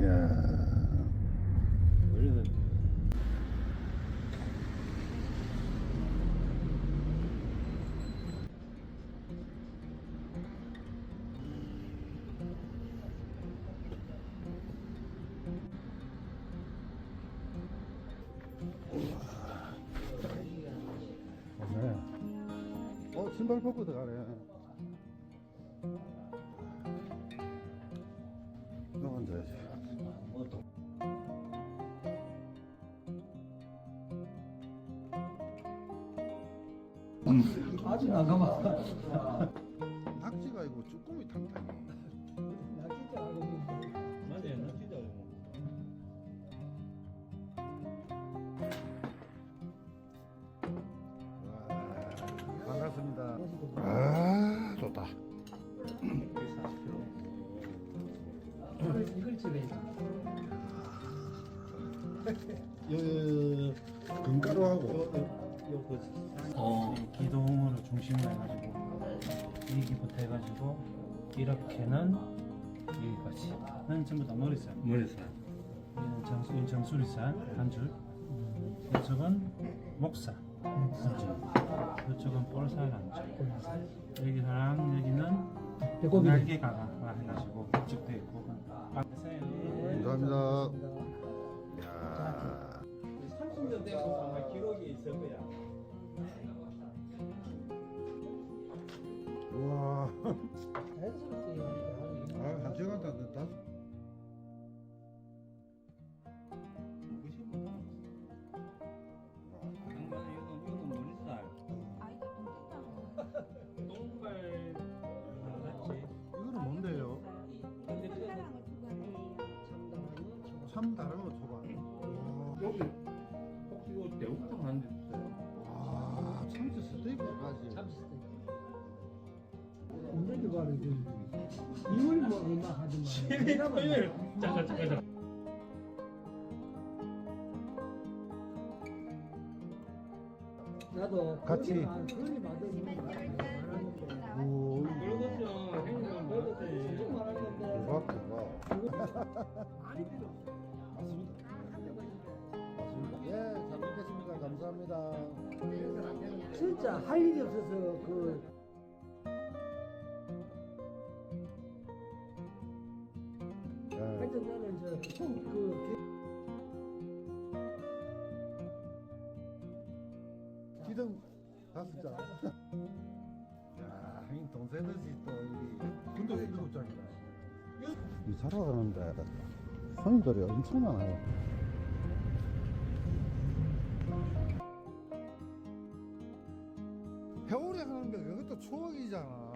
야. 어, 신발 벗고 들어가네. 너 앉아야지. 아직 안 가봐. 낙지가 아니고 쭈꾸미 탕탕이. 가봤는데. 맞아요, 알고. 와, 반갑습니다. 아, 좋다. 이걸, 집에 있어. 요, 금가루하고. 요, 그, 어, 기둥으로 중심으로 해가지고, 여기부터 해가지고, 이렇게는 여기까지.는 전부 다 머리살. 머리살. 여기는 정수, 이 정수리살 한 줄. 이쪽은 목살 한 줄. 이쪽은 볼살 한 줄. 여기랑 여기는. 날개가가 해가지고 이쪽도 있고. 아, 감사합니다. 야 30년 되고 아마 기록이 있을 거야. 우와. 하니까. 아, 한 시간 다 됐다. 장난이 이건 이건 머리살. 아이가 똥 똥발 맞지? 이거는 뭔데요? 근데 그거. 참다랑은 저. 참 다른 거 줘봐. 여기 이거 대우탕 하는 데 있어요? 와, 참치 스테이크까지. 참치 스테이크. 오늘도 바로 이제 이걸 뭐 얼마 하지만. 내가 뭐 잠깐 잠깐 잠깐. 나도 같이. 그런이 오, 그러겠죠. 행동 그렇지. 진짜 말하는데 대박, 대박. 많이 필요 없어. 감사합니다. 진짜 할 일이 없어서 그 예. 하여튼 나는 저그 기둥 다섯 장. 야, 이 동생들이 또 이, 군대 일곱 장이다. 이 자러 가는데 손님들이 엄청 많아요. 겨울에 하는 게 그것도 추억이잖아.